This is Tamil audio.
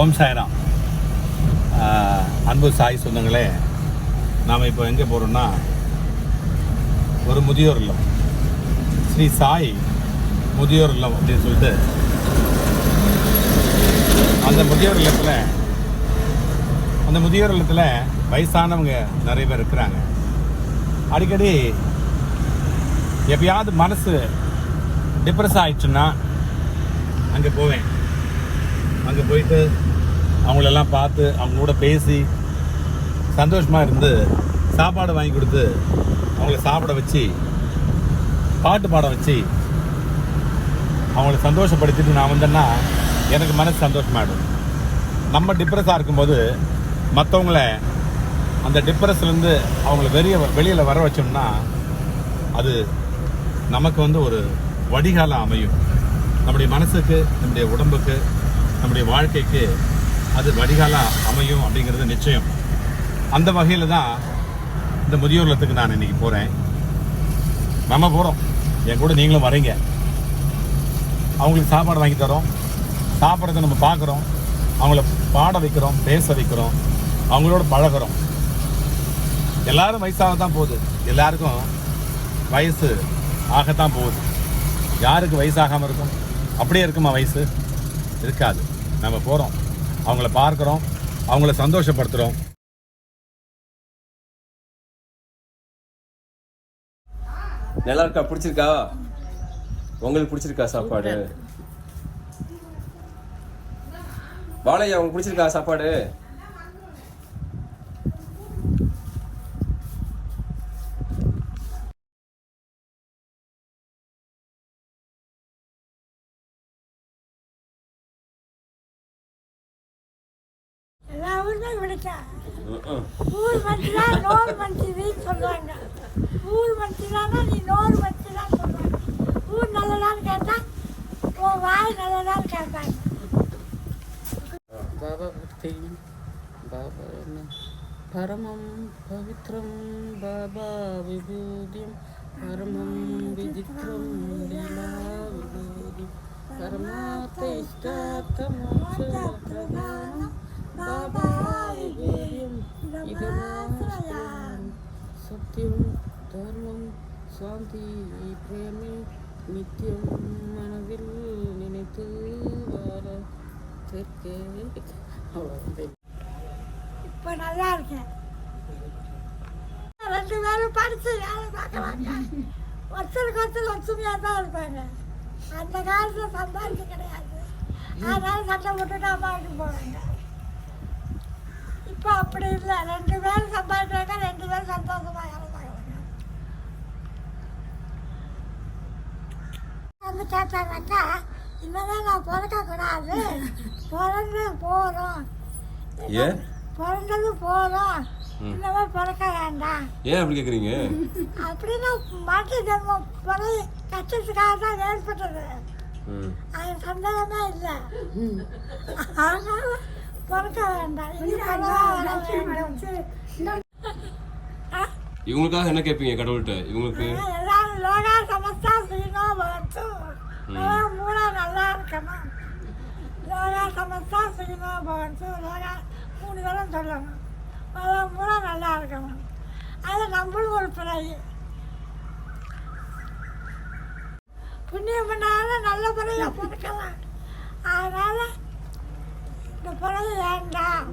ஓம் சாய்ராம் அன்பு சாய் சொந்தங்களே நாம் இப்போ எங்கே போகிறோம்னா ஒரு முதியோர் இல்லம். ஸ்ரீ சாய் முதியோர் இல்லம் அப்படின்னு சொல்லிட்டு அந்த முதியோர் இல்லத்தில் அந்த முதியோர் இல்லத்தில் வயசானவங்க நிறைய பேர் இருக்கிறாங்க. அடிக்கடி எப்பயாவது மனசு டிப்ரெஸ் ஆயிடுச்சுன்னா அங்கே போவேன். அங்கே போயிட்டு அவங்களெல்லாம் பார்த்து அவங்க கூட பேசி சந்தோஷமாக இருந்து சாப்பாடு வாங்கி கொடுத்து அவங்கள சாப்பிட வச்சு பாட்டு பாட வச்சு அவங்கள சந்தோஷப்படுத்திட்டு நான் வந்தேன்னா எனக்கு மனசு சந்தோஷமாயிடும் நம்ம டிப்ரெஸ்ஸாக இருக்கும்போது மற்றவங்கள அந்த டிப்ரெஸ்லேருந்து அவங்கள வெளியே வெளியில் வர வச்சோம்னா அது நமக்கு வந்து ஒரு வடிகாலம் அமையும். நம்முடைய மனசுக்கு நம்முடைய உடம்புக்கு நம்முடைய வாழ்க்கைக்கு அது வடிகாலம் அமையும் அப்படிங்கிறது நிச்சயம். அந்த வகையில் தான் இந்த முதியோர் இல்லத்துக்கு நான் இன்னைக்கு போகிறேன் நம்ம போகிறோம் என் கூட நீங்களும் வரீங்க. அவங்களுக்கு சாப்பாடு வாங்கி தரோம். சாப்பிட்றத நம்ம பார்க்குறோம். அவங்கள பாட வைக்கிறோம் பேச வைக்கிறோம். அவங்களோட பழகுறோம். எல்லாரும் வயசாக தான் போகுது. எல்லாருக்கும் வயசு ஆகத்தான் போகுது. யாருக்கு வயசாகாமல் இருக்கும்? அப்படியே இருக்குமா வயசு? இருக்காது. நம்ம போகிறோம் அவங்கள பார்க்குறோம். அவங்கள சந்தோஷப்படுத்துகிறோம் நல்லா இருக்கா பிடிச்சிருக்கா? உங்களுக்கு பிடிச்சிருக்கா சாப்பாடு? வாழையா உங்களுக்கு பிடிச்சிருக்கா சாப்பாடு? ஊர் தான் விழிச்சேன் ஊர் மந்திரா நோர் மந்திரின்னு சொல்லுவாங்க ஊர் மந்திரானா நீ நோர் மந்திரான்னு சொல்லுவாங்க ஊர் நல்லதான்னு கேட்டால் உன் வாய் நல்லதான்னு கேட்பாங்க. பாபா பரமம் பவித்ரம் பாபா விபூதியம். பரமம் விதித்ரம் லீலா விபூதியம் సత్యం ధర్మం శాంతి ప్రేమి నిత్యం మనవిల్ நினைத்து வாழ தெற்கே அவ்வளோ இப்போ நல்லா இருக்கேன் ரெண்டு பேரும் படிச்சு வேலை பார்க்கலாங்க ஒருத்தருக்கு ஒருத்தர் ஒற்றுமையாக தான் இருப்பாங்க அந்த காலத்தில் சம்பாதிக்க கிடையாது அதனால சண்டை போட்டுட்டு அம்மாவுக்கு போவாங்க இப்போ அப்படி இல்லை. ரெண்டு பேரும் சம்பாதிக்கிறாங்க ரெண்டு பேரும் சந்தோஷமாக பார்க்குறாங்க வந்து கேட்டாங்கக்கா இனிமேல் நான் பிறக்கக்கூடாது பிறந்து போகிறோம் பிறந்தது போகிறோம் இனிமேல் பிறக்க வேண்டாம். ஏன் அப்படி கேக்குறீங்க? அப்படின்னு மாட்டு ஜென்மம் பிறகு கஷ்டத்துக்காக தான் ஏற்பட்டது. அது சந்தேகமே இல்லை. அதனால இவங்களுக்காக என்ன கேட்பீங்க கடவுள்கிட்ட? இவங்களுக்கு? மூணு தரம் சொல்லணும். லோகம் பூரா நல்லா இருக்கணும். அது நம்மளும் ஒரு பிறகு. புண்ணியம் பண்ணாலும் நல்ல பிறகு பிறக்கலாம் அதனால இந்த பிறகு வேண்டாம்